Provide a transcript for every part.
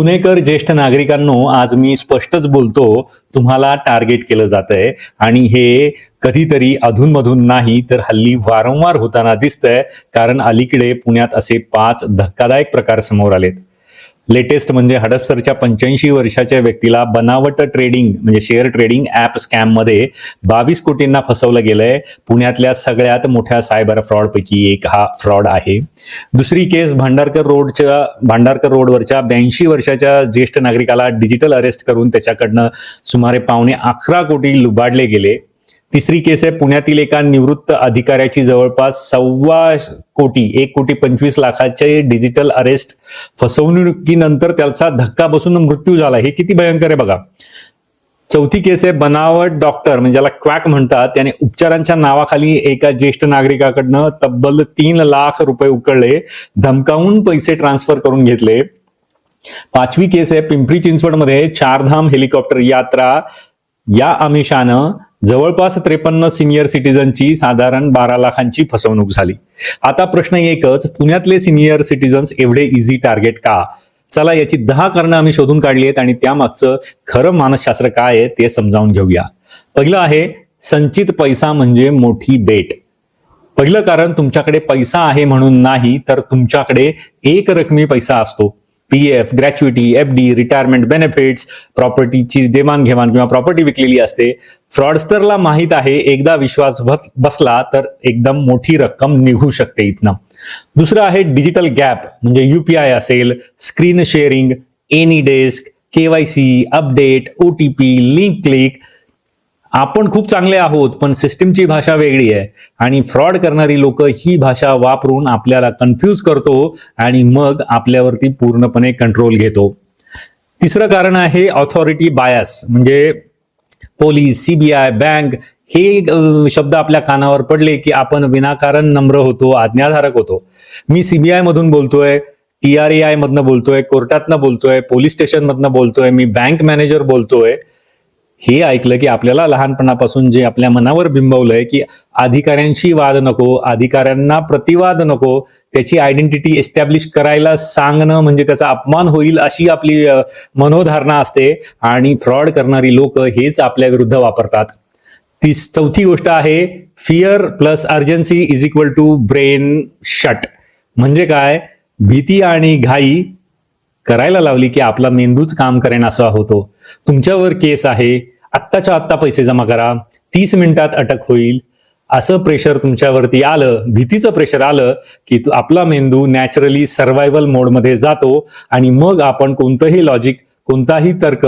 पुणेकर ज्येष्ठ नागरिकांनो आज मी स्पष्टच बोलतो तुम्हाला टार्गेट केलं जात आहे आणि हे कधीतरी अधूनमधून नाही तर हल्ली वारंवार होताना दिसतंय कारण अलीकडे पुण्यात असे पाच धक्कादायक प्रकार समोर आलेत. लेटेस्ट म्हणजे हडपसरच्या पंच्याऐंशी वर्षाच्या व्यक्तीला बनावट ट्रेडिंग म्हणजे शेअर ट्रेडिंग ॲप स्कॅममध्ये बावीस कोटींना फसवलं गेलंय. पुण्यातल्या सगळ्यात मोठ्या सायबर फ्रॉडपैकी एक हा फ्रॉड आहे. दुसरी केस भांडारकर रोडच्या भांडारकर रोडवरच्या ब्याऐंशी वर्षाच्या ज्येष्ठ नागरिकाला डिजिटल अरेस्ट करून त्याच्याकडनं सुमारे पावणे अकरा कोटी लुबाडले गेले. तिसरी केस आहे पुण्यातील एका निवृत्त अधिकाऱ्याची जवळपास सव्वा कोटी एक कोटी पंचवीस लाखाचे डिजिटल अरेस्ट फसवणुकीनंतर त्याचा धक्का बसून मृत्यू झाला. हे किती भयंकर आहे बघा. चौथी केस आहे बनावट डॉक्टर म्हणजे ज्याला क्वॅक म्हणतात त्याने उपचारांच्या नावाखाली एका ज्येष्ठ नागरिकाकडनं तब्बल तीन लाख रुपये उकळले धमकावून पैसे ट्रान्सफर करून घेतले. पाचवी केस आहे पिंपरी चिंचवडमध्ये चारधाम हेलिकॉप्टर यात्रा. या आमिषानं जवळपास त्रेपन्न सिनियर सिटीजनची साधारण बारा लाखांची फसवणूक झाली. आता प्रश्न एकच पुण्यातले सिनियर सिटीजन्स एवढे इझी टार्गेट का? चला याची दहा कारणं आम्ही शोधून काढली आहेत आणि त्यामागचं खरं मानसशास्त्र काय आहे ते समजावून घेऊया. पहिलं आहे संचित पैसा म्हणजे मोठी बेट पहिलं कारण तुमच्याकडे पैसा आहे म्हणून नाही तर तुमच्याकडे एक रकमी पैसा असतो. P F gratuity F D retirement benefits प्रॉपर्टीची देवाणघेवाण किंवा प्रॉपर्टी विकलेली असते. फ्रॉडस्टरला माहीत आहे, एकदा विश्वास बस- बसला तर एकदम मोठी रक्कम निघू शकते इथनं. दुसरं आहे डिजिटल गॅप म्हणजे युपीआय असेल screen sharing AnyDesk KYC update O T P link click आपण खूप चांगले आहोत पण सिस्टीमची भाषा वेगळी आहे. आणि फ्रॉड करणारी लोक ही भाषा वापरून आपल्याला कन्फ्यूज करतो आणि मग आपल्यावरती पूर्णपणे कंट्रोल घेतो. तिसरं कारण आहे ऑथॉरिटी बायस म्हणजे पोलीस सीबीआय बँक हे शब्द आपल्या कानावर पडले की आपण विनाकारण नम्र होतो आज्ञाधारक होतो. मी सीबीआय मधून बोलतोय टी आर ए आय मधनं बोलतोय कोर्टातनं बोलतोय पोलीस स्टेशन मधनं बोलतोय मी बँक मॅनेजर बोलतोय हे ऐकलं की आपल्याला लहानपणापासून जे आपल्या मनावर बिंबवलंय की अधिकाऱ्यांशी वाद नको अधिकाऱ्यांना प्रतिवाद नको त्याची आयडेंटिटी एस्टॅब्लिश करायला सांगणं म्हणजे त्याचा अपमान होईल अशी आपली मनोधारणा असते आणि फ्रॉड करणारी लोक हेच आपल्या विरुद्ध वापरतात. ती चौथी गोष्ट आहे fear plus urgency is equal to brain shut म्हणजे काय? भीती आणि घाई करायला लावली की आपला मेंदूच काम करेन असा होतो. तुमच्यावर केस आहे आत्ताच्या आत्ता पैसे जमा करा तीस मिनिटात अटक होईल. असं प्रेशर तुमच्यावरती आलं भीतीचं प्रेशर आलं की आपला मेंदू नॅचरली सर्व्हायव्हल मोडमध्ये जातो आणि मग आपण कोणतंही लॉजिक कोणताही तर्क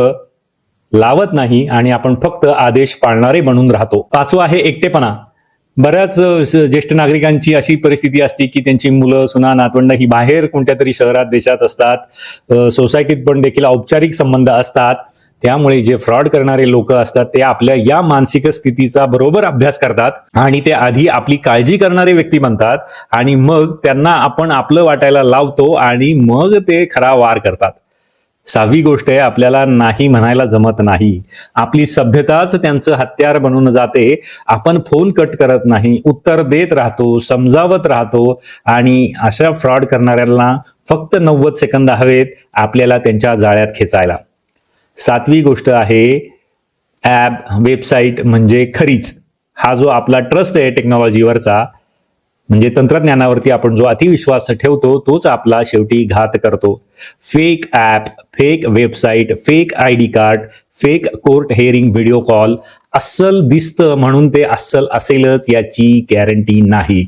लावत नाही आणि आपण फक्त आदेश पाळणारे बनून राहतो. पाचवं आहे एकटेपणा. बऱ्याच ज्येष्ठ नागरिकांची अशी परिस्थिती असते की त्यांची मुलं सुना नातवंड ही बाहेर कोणत्या तरी शहरात देशात असतात. सोसायटीत पण देखील औपचारिक संबंध असतात. त्यामुळे जे फ्रॉड करणारे लोक असतात ते आपल्या या मानसिक स्थितीचा बरोबर अभ्यास करतात आणि ते आधी आपली काळजी करणारे व्यक्ती बनतात आणि मग त्यांना आपण आपलं वाटायला लावतो आणि मग ते खरा वार करतात. सहावी गोष्ट आहे आपल्याला नाही म्हणायला जमत नाही. आपली सभ्यताच त्यांचं हत्यार बनून जाते. आपण फोन कट करत नाही उत्तर देत राहतो समजावत राहतो आणि अशा फ्रॉड करणाऱ्यांना फक्त नव्वद सेकंद हवेत आपल्याला त्यांच्या जाळ्यात खेचायला. सातवी गोष्ट आहे ॲप वेबसाईट म्हणजे खरीच. हा जो आपला ट्रस्ट आहे टेक्नॉलॉजीवरचा म्हणजे तंत्रज्ञानावरती आपण जो अतिविश्वास ठेवतो तोच आपला शेवटी घात करतो. Fake app fake website fake I D card fake court hearing video call अस्सल दिसतं म्हणून ते अस्सल असेलच याची गॅरंटी नाही.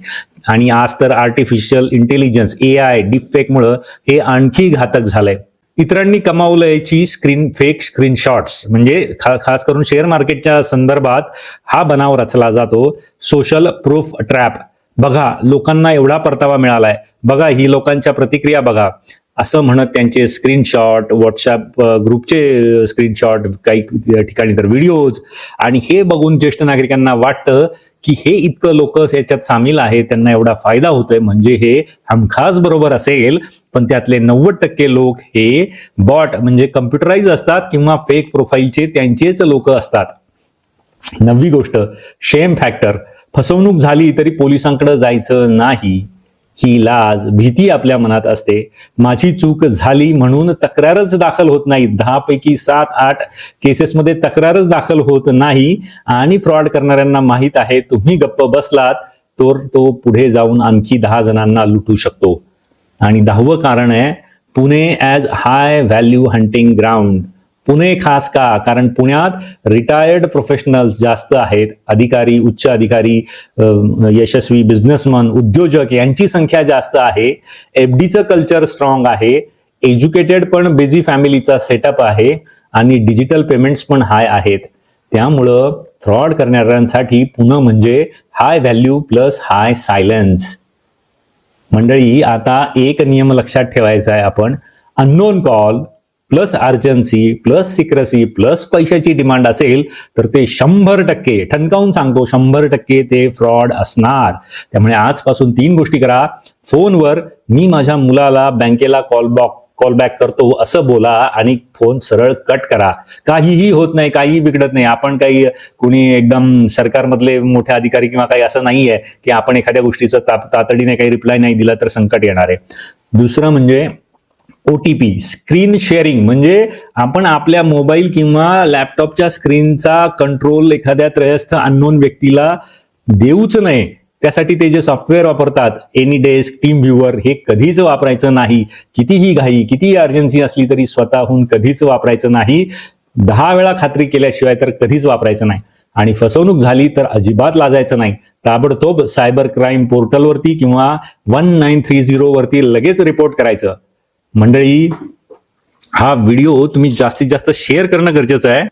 आणि आज तर आर्टिफिशियल इंटेलिजन्स ए आय डिफेकमुळं हे आणखी घातक झालंय. इतरांनी कमावलंयची स्क्रीन फेक स्क्रीनशॉट्स म्हणजे खा, खास करून शेअर मार्केटच्या संदर्भात हा बनाव रचला जातो. सोशल प्रूफ ट्रॅप बघा लोकांना एवढा परतावा मिळालाय. बघा ही लोकांच्या प्रतिक्रिया बघा. असं म्हणत त्यांचे स्क्रीनशॉट व्हॉट्सअप ग्रुपचे स्क्रीनशॉट काही ठिकाणी तर व्हिडिओज आणि हे बघून ज्येष्ठ नागरिकांना वाटतं की हे इतकं लोक याच्यात सामील आहे त्यांना एवढा फायदा होतोय. म्हणजे हे हमखास बरोबर असेल पण त्यातले नव्वद टक्के लोक हे बॉट म्हणजे कम्प्युटराईज असतात किंवा फेक प्रोफाईलचे त्यांचेच लोक असतात. नववी गोष्ट शेम फॅक्टर फसवणूक झाली तरी पोलिसांकडे जायचं नाही. ही लाज भीती आपल्या मनात असते. माझी चूक झाली म्हणून तक्रारच दाखल होत नाही. दहापैकी सात आठ केसेसमध्ये तक्रारच दाखल होत नाही. आणि फ्रॉड करणाऱ्यांना माहीत आहे तुम्ही गप्प बसलात तर तो पुढे जाऊन आणखी दहा जणांना लुटू शकतो. आणि दहावं कारण आहे Pune as high value hunting ground Pune खास का? कारण पुण्यात रिटायर्ड प्रोफेशनल्स जास्त आहेत. अधिकारी उच्च अधिकारी यशस्वी बिझनेसमन उद्योजक यांची संख्या जास्त आहे. एफ डीचं कल्चर स्ट्रॉंग आहे. एज्युकेटेड पण बिझी फॅमिलीचा सेटअप आहे. आणि डिजिटल पेमेंट्स पण हाय आहेत. त्यामुळं फ्रॉड करणाऱ्यांसाठी पुणे म्हणजे high value plus high silence मंडळी आता एक नियम लक्षात ठेवायचा आहे आपण. Unknown call plus urgency plus secrecy plus पैशाची डिमांड असेल तर ते शंभर टक्के ठणकावून सांगतो शंभर टक्के ते फ्रॉड असणार. त्यामुळे आजपासून तीन गोष्टी करा. फोनवर मी माझ्या मुलाला बँकेला कॉल बॉक कॉल बॅक करतो असं बोला आणि फोन सरळ कट करा. काहीही होत नाही काहीही बिघडत नाही. आपण काही कुणी एकदम सरकारमधले मोठे अधिकारी किंवा काही असं नाहीये की आपण एखाद्या गोष्टीचं ता- तातडीने काही रिप्लाय नाही दिला तर संकट येणार आहे. दुसरं म्हणजे O T P screen sharing म्हणजे आपण आपल्या मोबाईल किंवा लॅपटॉपच्या स्क्रीनचा कंट्रोल एखाद्या त्रयस्थ अननोन व्यक्तीला देऊच नये. त्यासाठी ते जे सॉफ्टवेअर वापरतात एनी डेस्क टीम व्ह्युअर हे कधीच वापरायचं नाही. कितीही घाई कितीही अर्जन्सी असली तरी स्वतःहून कधीच वापरायचं नाही. दहा वेळा खात्री केल्याशिवाय तर कधीच वापरायचं नाही. आणि फसवणूक झाली तर अजिबात लाजायचं नाही. ताबडतोब सायबर क्राईम पोर्टलवरती किंवा वन नाईन थ्री झिरो वरती लगेच रिपोर्ट करायचं. मंडळी हा व्हिडिओ तुम्ही जास्तीत जास्त शेअर करणं गरजेचं आहे.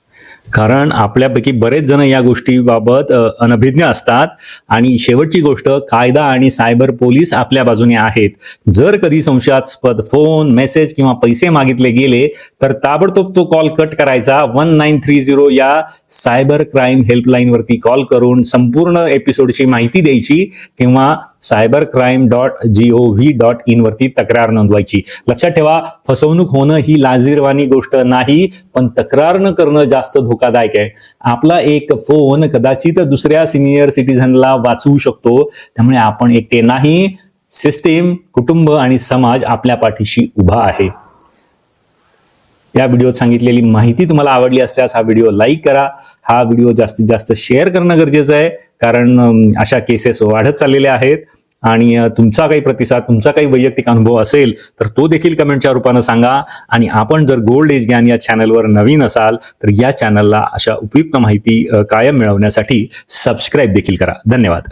कारण आपल्यापैकी बरेच जण या गोष्टीबाबत अनभिज्ञ असतात. आणि शेवटची गोष्ट कायदा आणि सायबर पोलीस आपल्या बाजूने आहेत. जर कधी संशयास्पद फोन मेसेज किंवा पैसे मागितले गेले तर ताबडतोब तो कॉल कट करायचा. वन नाईन थ्री झिरो या सायबर क्राईम हेल्पलाईनवरती कॉल करून संपूर्ण एपिसोडची माहिती द्यायची किंवा cyber crime dot G O V dot in वरती तक्रार नोंदवायची. लक्षात ठेवा फसवणूक होणं ही लाजीरवाणी गोष्ट नाही पण तक्रार न करणं जास्त धोकादायक आहे. आपला एक फोन कदाचित दुसऱ्या सिनियर सिटीझनला वाचवू शकतो. त्यामुळे आपण एकटे नाही. सिस्टीम कुटुंब आणि समाज आपल्या पाठीशी उभा आहे. या व्हिडिओत सांगितलेली माहिती तुम्हाला आवडली असल्यास हा व्हिडिओ लाईक करा. हा व्हिडिओ जास्तीत जास्त शेअर करणं गरजेचं आहे कारण अशा केसेस वाढत चाललेल्या आहेत. आणि तुमचा काही प्रतिसाद तुमचा काही वैयक्तिक अनुभव असेल तर तो देखील कमेंटच्या रूपानं सांगा. आणि आपण जर गोल्ड एज ज्ञान या चॅनलवर नवीन असाल तर या चॅनलला अशा उपयुक्त माहिती कायम मिळवण्यासाठी सबस्क्राईब देखील करा. धन्यवाद.